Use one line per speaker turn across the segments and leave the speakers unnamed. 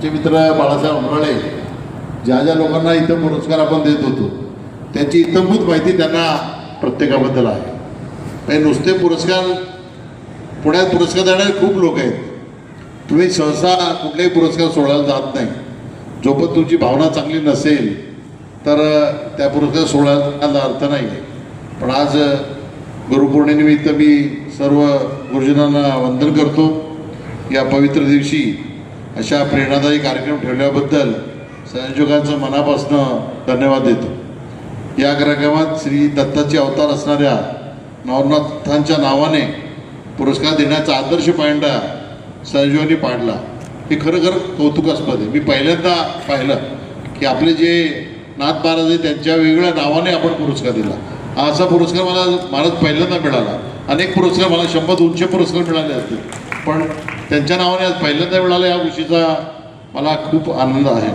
आमचे मित्र बाळासाहेब अमराळे ज्या ज्या लोकांना इथं पुरस्कार आपण देत होतो त्यांची इतंभूत माहिती त्यांना प्रत्येकाबद्दल आहे. काही नुसते पुरस्कार पुण्यात पुरस्कार देणारे खूप लोक आहेत. तुम्ही सहसा कुठलेही पुरस्कार सोडायला जात नाही. जोपर्यंत तुमची भावना चांगली नसेल तर त्या पुरस्कार सोडायला अर्थ नाही. आहे पण आज गुरुपौर्णिमेनिमित्त मी सर्व गुरुजनांना वंदन करतो. या पवित्र दिवशी अशा प्रेरणादायी कार्यक्रम ठेवल्याबद्दल संयोजकांचं मनापासून धन्यवाद देतो. या कार्यक्रमात श्री दत्ताचे अवतार असणाऱ्या नवनाथांच्या नावाने पुरस्कार देण्याचा आदर्श पायंडा संयोजकांनी पाडला. हे खरोखर कौतुकास्पद आहे. मी पहिल्यांदा पाहिलं की आपले जे नाथ महाराज आहे त्यांच्या वेगळ्या नावाने आपण पुरस्कार दिला. हा असा पुरस्कार मला महाराज पहिल्यांदा मिळाला. अनेक पुरस्कार मला शंभर दोनशे पुरस्कार मिळाले असतील. पण त्यांच्या नावाने आज पहिल्यांदा मिळाला या गोष्टीचा मला खूप आनंद आहे.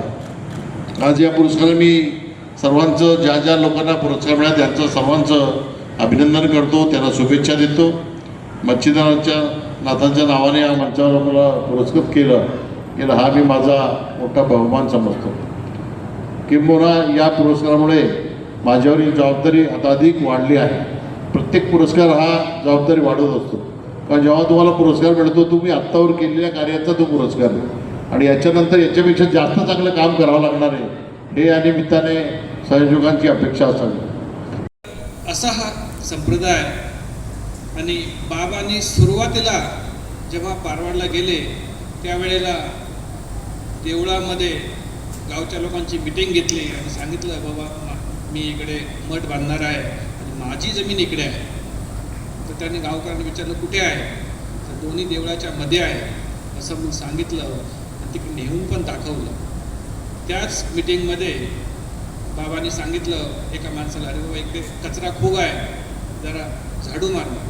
आज या पुरस्कार मी सर्वांचं ज्या ज्या लोकांना पुरस्कार मिळाला त्यांचं सर्वांचं अभिनंदन करतो त्यांना शुभेच्छा देतो. मच्छीदारांच्या नाथांच्या नावाने या मंचावर मला पुरस्कृत केलं गेलं हा मी माझा मोठा बहुमान समजतो. किंबहुना या पुरस्कारामुळे माझ्यावर ही जबाबदारी आता अधिक वाढली आहे. प्रत्येक पुरस्कार हा जबाबदारी वाढवत असतो. कारण जेव्हा तुम्हाला पुरस्कार मिळतो तुम्ही आत्तावर केलेल्या कार्याचा तो पुरस्कार आहे. आणि याच्यानंतर याच्यापेक्षा जास्त चांगलं काम करावं लागणार आहे. हे या निमित्ताने संयोजकांची अपेक्षा असावी.
असा हा संप्रदाय आणि बाबांनी सुरुवातीला जेव्हा पारवाडला गेले त्यावेळेला देवळामध्ये गावच्या लोकांची मिटिंग घेतली आणि सांगितलं बाबा मी इकडे मठ बांधणार आहे आणि माझी जमीन इकडे आहे. तर त्यांनी गावकऱ्यांना विचारलं कुठे आहे? तर दोन्ही देवळाच्या मध्ये आहे असं मग सांगितलं आणि तिकडे नेऊन पण दाखवलं. त्याच मिटिंगमध्ये बाबांनी सांगितलं एका माणसाला अरे बाबा इकडे कचरा खूप आहे जरा झाडू मारला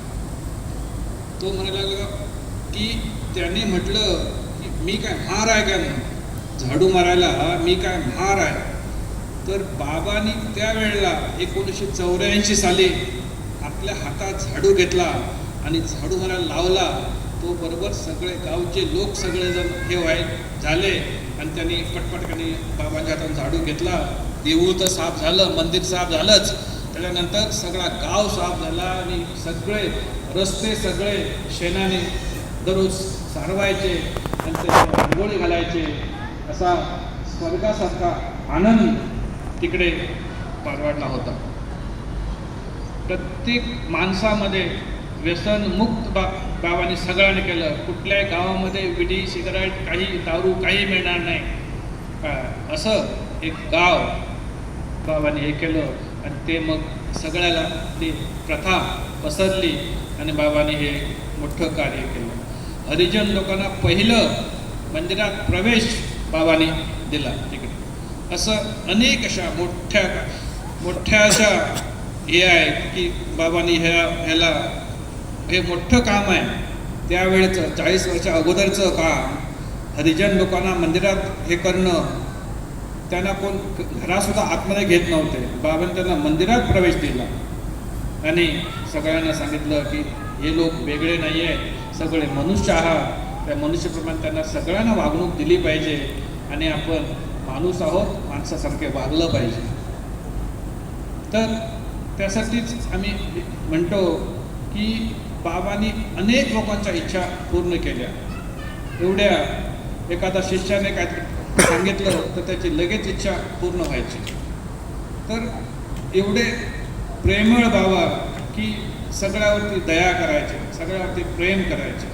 तो म्हणायला लागला की त्याने म्हटलं की मी काय म्हार आहे का नाही? झाडू मारायला मी काय म्हार आहे? तर बाबांनी त्यावेळेला एकोणीसशे चौऱ्याऐंशी साली आपल्या हातात झाडू घेतला आणि झाडू मला लावला तो बरोबर सगळे गावचे लोक सगळेजण हे व्हाय झाले आणि त्यांनी पटपटकाने बाबांच्या हातात झाडू घेतला. देऊळ तर साफ झालं मंदिर साफ झालंच. त्याच्यानंतर सगळा गाव साफ झाला आणि सगळे रस्ते सगळे शेणाने दररोज सारवायचे आणि त्याच्यावर रांगोळी घालायचे. असा स्वर्गासारखा आनंद तिकडे पारवाडला होता. प्रत्येक माणसामध्ये व्यसनमुक्त बा बाबांनी सगळ्यांनी केलं. कुठल्याही गावामध्ये विडी सिगारेट काही दारू काही मिळणार नाही. का- असं एक गाव बाबांनी हे केलं आणि ते मग सगळ्याला ती प्रथा पसरली आणि बाबांनी हे मोठं कार्य केलं. हरिजन लोकांना पहिलं मंदिरात प्रवेश बाबांनी दिला तिकडे. असं अनेक अशा मोठ्या मोठ्या अशा हे आहे की बाबांनी ह्या ह्याला हे मोठं काम आहे. त्यावेळेचं चाळीस वर्षा अगोदरचं काम हरिजन लोकांना मंदिरात हे करणं त्यांना कोण घरासुद्धा आतमध्ये घेत नव्हते. बाबांनी त्यांना मंदिरात प्रवेश दिला. आणि सगळ्यांना सांगितलं की हे लोक वेगळे नाही आहेत सगळे मनुष्य आहात. त्या मनुष्यप्रमाणे त्यांना सगळ्यांना वागणूक दिली पाहिजे आणि आपण माणूस आहोत माणसासारखे वागलं पाहिजे. तर त्यासाठीच आम्ही म्हणतो की बाबांनी अनेक लोकांच्या इच्छा पूर्ण केल्या. एवढ्या एखादा शिष्याने काय सांगितलं तर त्याची लगेच इच्छा पूर्ण व्हायची. तर एवढे प्रेमळ बाबा की सगळ्यावरती दया करायचे सगळ्यावरती प्रेम करायचे.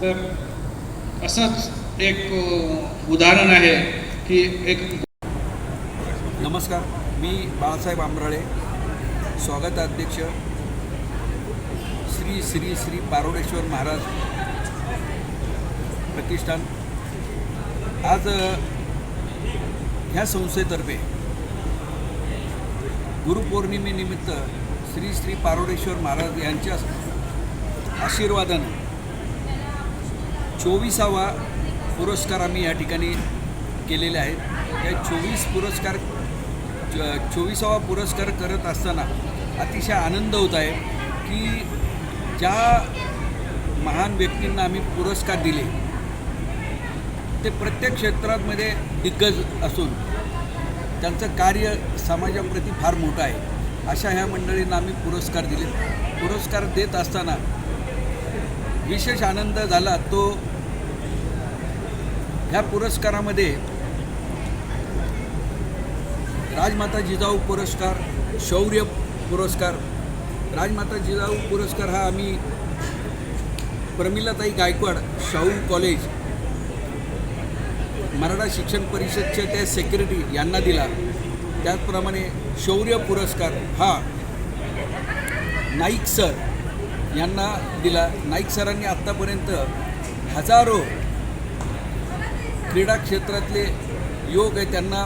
तर असंच एक उदाहरण आहे की एक
नमस्कार. मी बाळासाहेब आंबराळे स्वागत अध्यक्ष श्री श्री श्री पारोडेश्वर महाराज प्रतिष्ठान. आज ह्या संस्थेतर्फे गुरुपौर्णिमेनिमित्त श्री श्री पारोडेश्वर महाराज यांच्या आशीर्वादानं चोवीसावा पुरस्कार आम्ही या ठिकाणी केलेले आहेत. या चोवीस पुरस्कार चोवीसावा पुरस्कार करत असताना अतिशय आनंद होत आहे की ज्या महान व्यक्तींना आम्ही पुरस्कार दिले ते प्रत्येक क्षेत्रामध्ये दिग्गज असून त्यांचं कार्य समाजाप्रती फार मोठं आहे. अशा ह्या मंडळींना आम्ही पुरस्कार दिले. पुरस्कार देत असताना विशेष आनंद झाला तो ह्या पुरस्कारामध्ये राजमाता जिजाऊ पुरस्कार शौर्य पुरस्कार. राजमाता जिजाऊ पुरस्कार हा आम्ही प्रमिलाताई गायकवाड शाहू कॉलेज मराठा शिक्षण परिषदच्या त्या सेक्रेटरी यांना दिला. त्याचप्रमाणे शौर्य पुरस्कार हा नाईक सर यांना दिला. नाईक सरांनी आत्तापर्यंत हजारो क्रीडा क्षेत्रातले योग आहे. त्यांना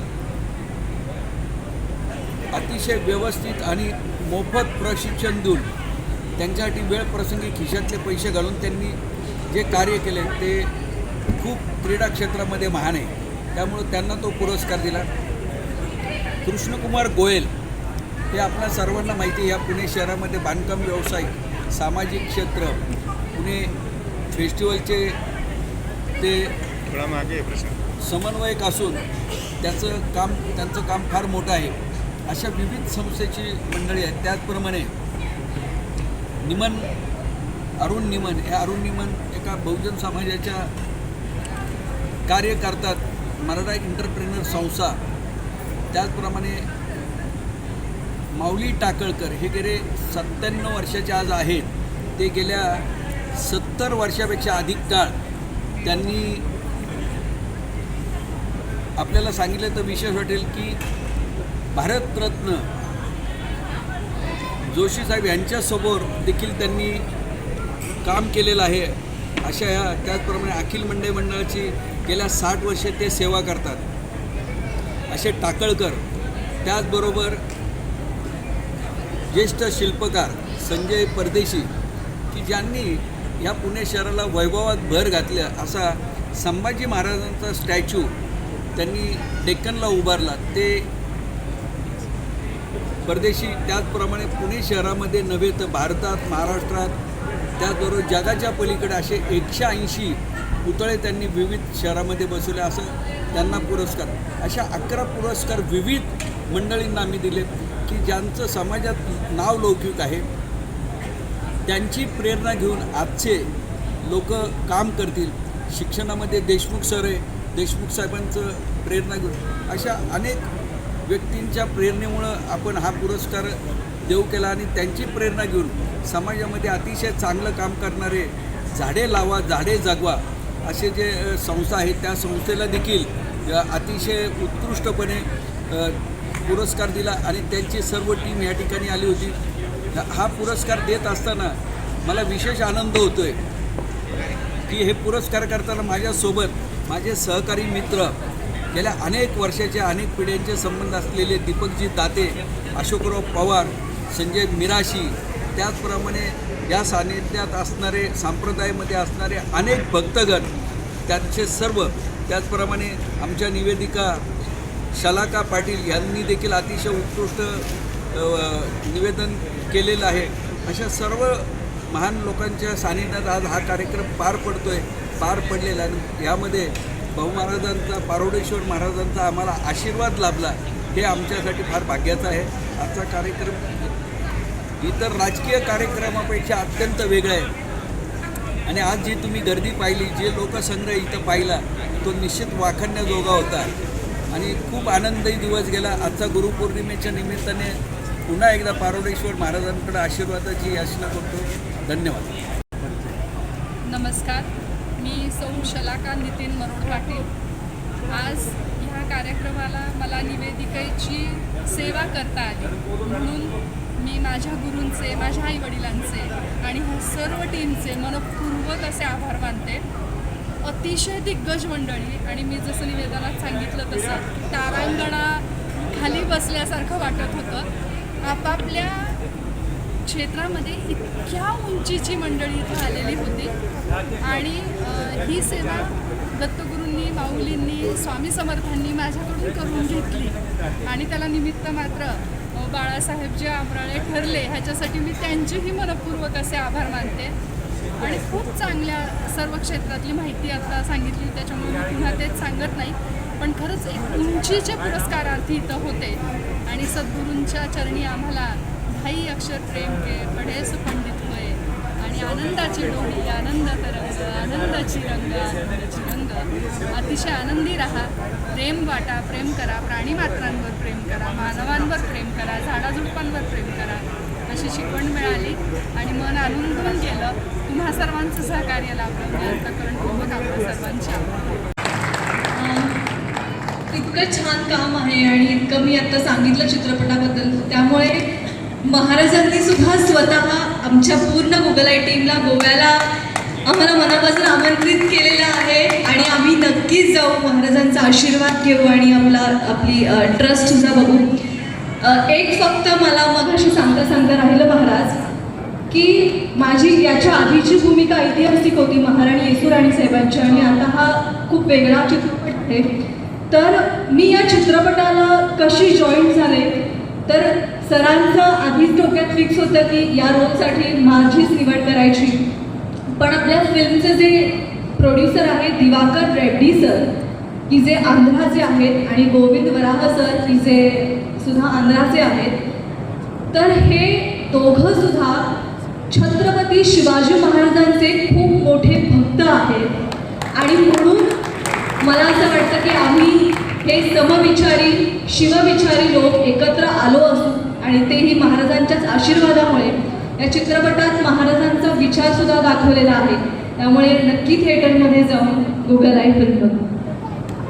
अतिशय व्यवस्थित आणि मोफत प्रशिक्षण देऊन त्यांच्यासाठी वेळ प्रसंगी खिशातले पैसे घालून त्यांनी जे कार्य केले ते खूप क्रीडा क्षेत्रामध्ये महान आहे. त्यामुळं त्यांना तो पुरस्कार दिला. कृष्णकुमार गोयल हे आपल्या सर्वांना माहिती आहे या पुणे शहरामध्ये बांधकाम व्यवसाय सामाजिक क्षेत्र पुणे फेस्टिवलचे ते समन्वयक असून त्याचं काम त्यांचं काम फार मोठं आहे. अशा विविध संस्थेची मंडळी आहेत. त्याचप्रमाणे निमन अरुण निमन हे अरुण निमन एका बहुजन समाजाच्या कार्य करतात मराठा इंटरप्रेनर संस्था. त्याचप्रमाणे माऊली टाकळकर हे गेले सत्त्याण्णव वर्षाचे आज आहेत. ते गेल्या सत्तर वर्षापेक्षा अधिक काळ त्यांनी आपल्याला सांगितलं तर विशेष वाटेल की भारतरत्न जोशी साहेब यांच्यासमोर देखील त्यांनी काम केलेलं आहे. अशा ह्या त्याचप्रमाणे अखिल मंडळ मंडळाची गेल्या साठ वर्षे ते सेवा करतात. असे टाकळकर त्याचबरोबर ज्येष्ठ शिल्पकार संजय परदेशी की ज्यांनी या पुणे शहराला वैभवात भर घातल्या असा संभाजी महाराजांचा स्टॅच्यू त्यांनी डेक्कनला उभारला. ते परदेशी त्याचप्रमाणे पुणे शहरामध्ये नव्हे तर भारतात महाराष्ट्रात त्याचबरोबर जगाच्या पलीकडे असे एकशे ऐंशी पुतळे त्यांनी विविध शहरामध्ये बसवले असं त्यांना पुरस्कार अशा अकरा पुरस्कार विविध मंडळींना आम्ही दिले की ज्यांचं समाजात नाव लौकिक आहे त्यांची प्रेरणा घेऊन आजचे लोक काम करतील. शिक्षणामध्ये देशमुख सर आहे देशमुख साहेबांचं प्रेरणा घेऊन अशा अनेक व्यक्तींच्या प्रेरणेमुळं आपण हा पुरस्कार देऊ केला आणि त्यांची प्रेरणा घेऊन समाजामध्ये अतिशय चांगलं काम करणारे झाडे लावा झाडे जगवा असे जे संस्था आहेत त्या संस्थेला देखील अतिशय उत्कृष्टपणे पुरस्कार दिला आणि त्यांची सर्व टीम या ठिकाणी आली होती. हा पुरस्कार देत असताना मला विशेष आनंद होतो आहे की हे पुरस्कार करताना माझ्यासोबत माझे सहकारी मित्र गेल्या अनेक वर्षाचे अनेक पिढ्यांचे संबंध असलेले दीपकजी दाते अशोकराव पवार संजय मिराशी त्याचप्रमाणे या सानिध्यात असणारे संप्रदायामध्ये असणारे अनेक भक्तगण त्यांचे सर्व त्याचप्रमाणे आमच्या निवेदिका शलाका पाटील यांनी देखील अतिशय उत्कृष्ट निवेदन केलेलं आहे. अशा सर्व महान लोकांच्या सानिध्यात आज हा कार्यक्रम पार पडतो आहे पार पडलेला आहे. यामध्ये भाऊ महाराजांचा पारोडेश्वर महाराजांचा आम्हाला आशीर्वाद लाभला हे आमच्यासाठी फार भाग्याचं आहे. आजचा कार्यक्रम इतर राजकीय कार्यक्रमापेक्षा अत्यंत वेगळा आहे. आणि आज जी तुम्ही गर्दी पाहिली जे लोकसंग्रह इथं पाहिला तो निश्चित वाखाणण्याजोगा होता. आणि खूप आनंदही दिवस गेला. आजचा गुरुपौर्णिमेच्या निमित्ताने पुन्हा एकदा पारोडेश्वर महाराजांकडे आशीर्वादाची याचना करतो. धन्यवाद.
नमस्कार. मी सौ शलाका नितीन मरोड पाटील. आज ह्या कार्यक्रमाला मला निवेदिकेची सेवा करता आली. म्हणून मी माझ्या गुरूंचे माझ्या आईवडिलांचे आणि ह्या सर्व टीमचे मनपूर्वक असे आभार मानते. अतिशय दिग्गज मंडळी आणि मी जसं निवेदनात सांगितलं तसं तारांगणा खाली बसल्यासारखं वाटत होतं. आपापल्या क्षेत्रामध्ये इतक्या उंचीची मंडळी इथं आलेली होती. आणि ही सेवा दत्तगुरूंनी माऊलींनी स्वामी समर्थांनी माझ्याकडून करून घेतली. आणि त्याला निमित्त मात्र बाळासाहेब जे आमराळे ठरले ह्याच्यासाठी मी त्यांचेही मनपूर्वक असे आभार मानते. आणि खूप चांगल्या सर्व क्षेत्रातली माहिती आता सांगितली त्याच्यामुळे मी पुन्हा तेच सांगत नाही. पण खरंच एक उंचीचे पुरस्कारार्थी इथं होते. आणि सद्गुरूंच्या चरणी आम्हाला हाई अक्षर प्रेम के पढेस पंडित होय आणि आनंदाची डोळी आनंद तरंग आनंदाची रंग आनंदाची रंग. अतिशय आनंदी राहा. प्रेम वाटा प्रेम करा. प्राणीमात्रांवर प्रेम करा. मानवांवर प्रेम करा. झाडाझुडपांवर प्रेम करा. अशी शिकवण मिळाली आणि मन आनंदून गेलं. तुम्हा सर्वांचं सहकार्य लाभलं. मी अंतकरणपूर्वक आपल्या सर्वांच्या.
इतकं छान काम आहे आणि इतकं मी आता सांगितलं चित्रपटाबद्दल. त्यामुळे महाराजांनी सुद्धा स्वतः आमच्या पूर्ण गुगल आय टीमला गोव्याला आम्हाला मनापासून आमंत्रित केलेलं आहे. आणि आम्ही नक्कीच जाऊ. महाराजांचा आशीर्वाद घेऊ आणि आपला आपली ट्रस्ट सुद्धा बघू. एक फक्त मला मग अशी सांगता सांगता राहिलं महाराज की माझी याच्या आधीची भूमिका ऐतिहासिक होती महाराणी येसुराणी साहेबांची. आणि आता हा खूप वेगळा चित्रपट आहे. तर मी या चित्रपटाला कशी जॉईन झाले? तर सरांचं आधीच डोक्यात फिक्स होतं की या रोलसाठी माझीच निवड करायची. पण आपल्या फिल्मचे जे प्रोड्युसर आहेत दिवाकर रेड्डी सर की जे आंध्राचे आहेत आणि गोविंद वराह सर की जे सुद्धा आंध्राचे आहेत तर हे दोघं सुद्धा छत्रपती शिवाजी महाराजांचे खूप मोठे भक्त आहेत. आणि म्हणून मला असं वाटतं की आम्ही हे समविचारी शिवविचारी लोक एकत्र आलो असू आणि तेही महाराजांच्याच आशीर्वादामुळे या चित्रपटात महाराजांचा विचारसुद्धा दाखवलेला आहे. त्यामुळे नक्की थिएटरमध्ये जाऊन गुगल आय फिल्म बघा.